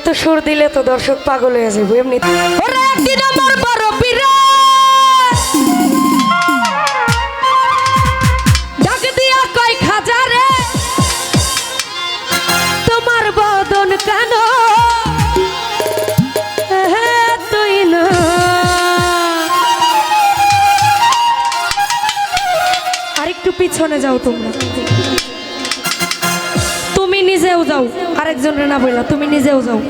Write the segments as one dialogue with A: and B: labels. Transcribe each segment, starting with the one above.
A: এত সুর দিলে তো দর্শক পাগল হয়ে যাব এমনি
B: তোমার বদন কেন? হে, তুই না।
A: আর পিছনে যাও তোমরা। তুমি নিজেও যাও আরেকজনের না বললা তুমি নিজেও যাও।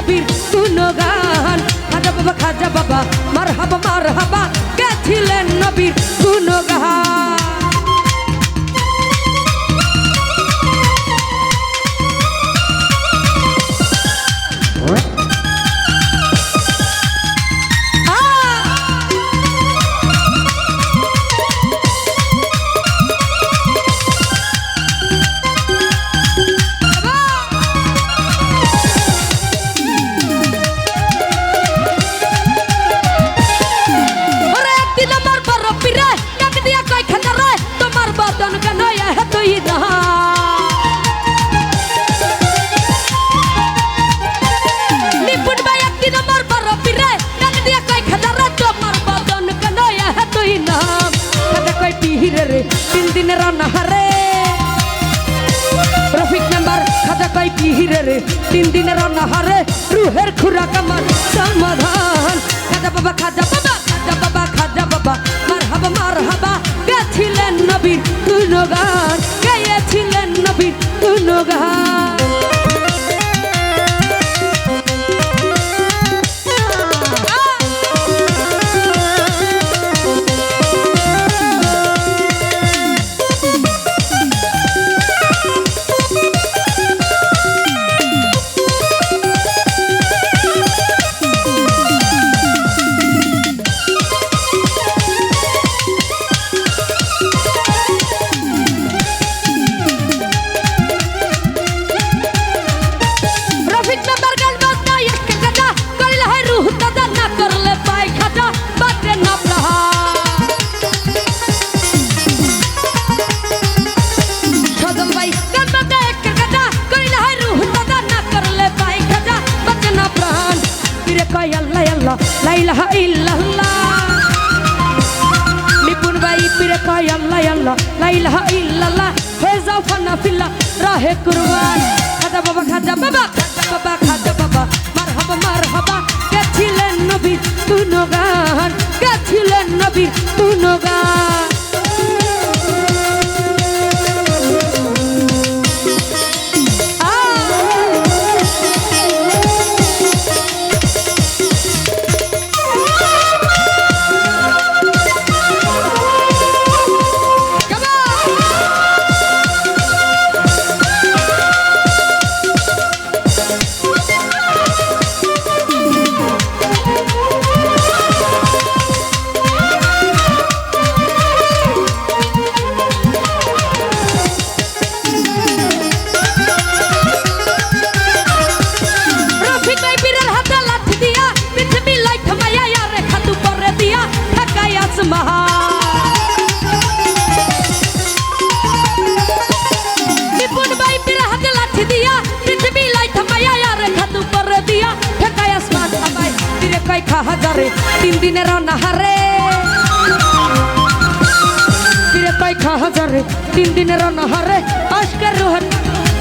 B: নবীর গুণগান খাজা বাবা খাজা বাবা মারহাবা মারহাবা রে রান্না হারে। রফিক নাম্বার খাজা কয় পিহিরে রে তিন দিনে রান্না হারে, রুহের খুরাক আমার সমাধান। খাজা বাবা খাজা বাবা খাজা বাবা খাজা বাবা মার হাবা মার হাবা গেছিলেন নবীর তুই গেয়েছিলেন ইলাহা ইল্লাল্লাহ। নিপুণ ভাই ফিরে কয় আল্লাহ আল্লাহ। লা ইলাহা ইল্লাল্লাহ। হয়ে যাও ফানা ফিল্লা রাহে কুরবান। খাজা বাবা খাজা বাবা খাজা বাবা খাজা বাবা। মারহাবা মারহাবা। গেছিলেন নবীর গুণগান গেছিলেন নবীর তুনো রফিক হাজারে তিন দিনের অনাহারে। ফিরে পাই খা হাজারে তিন দিনের অনাহারে। আজকের রোহন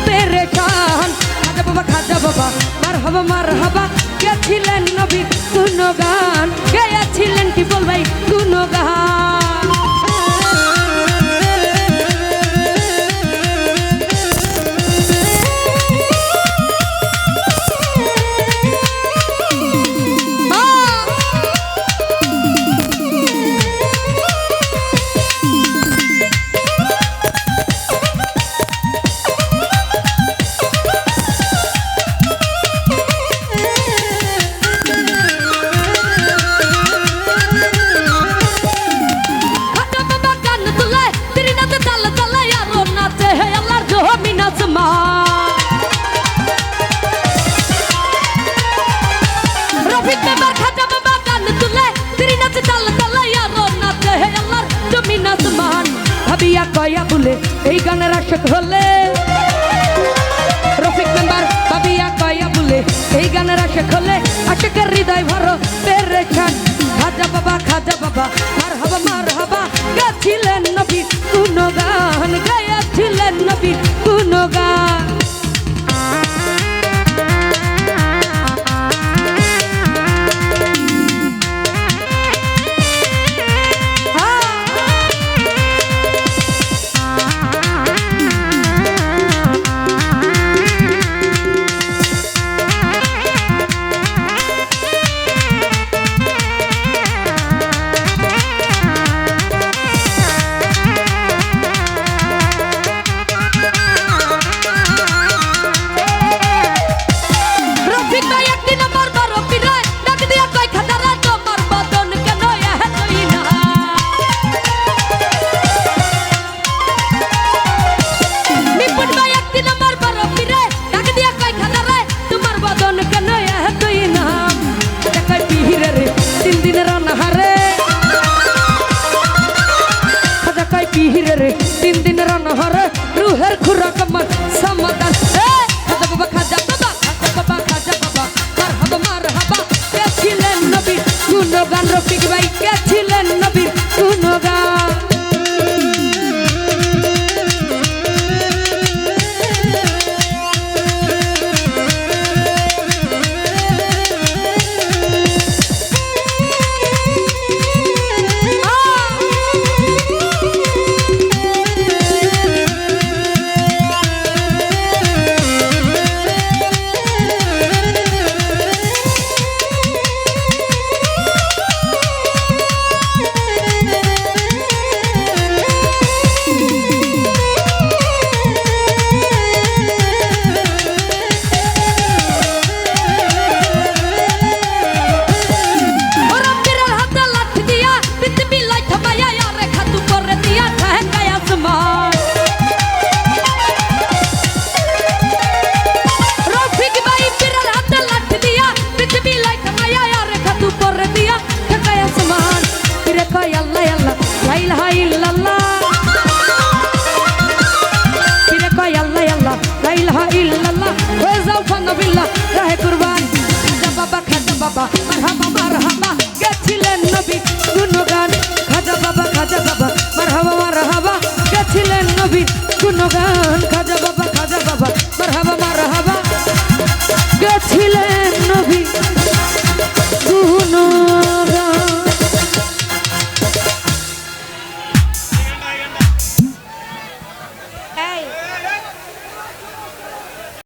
B: পেরে কান খাজা বাবা খাজা বাবা মার হবা মার হবা গেছিলেন নবী গুণগান? গেছিলেন কি বলবাই গুণগান? এই গানের আশক হলে। রফিক মেম্বার বাবি কয়া বলে, এই গানের আশক হলে আশকের হৃদয় ভরো। পেরেছান খাজা বাবা খাজা বাবা ইলাহা ইল্লাল্লাহ হয়ে যাও ফান্নবিল্লাহ রাহে কুরবান। যা বাবা খাজা বাবা, মারহাবা মারহাবা, গেছিলেন নবী গুণগান। খাজা বাবা খাজা বাবা, মারহাবা মারহাবা, গেছিলেন নবী গুণগান।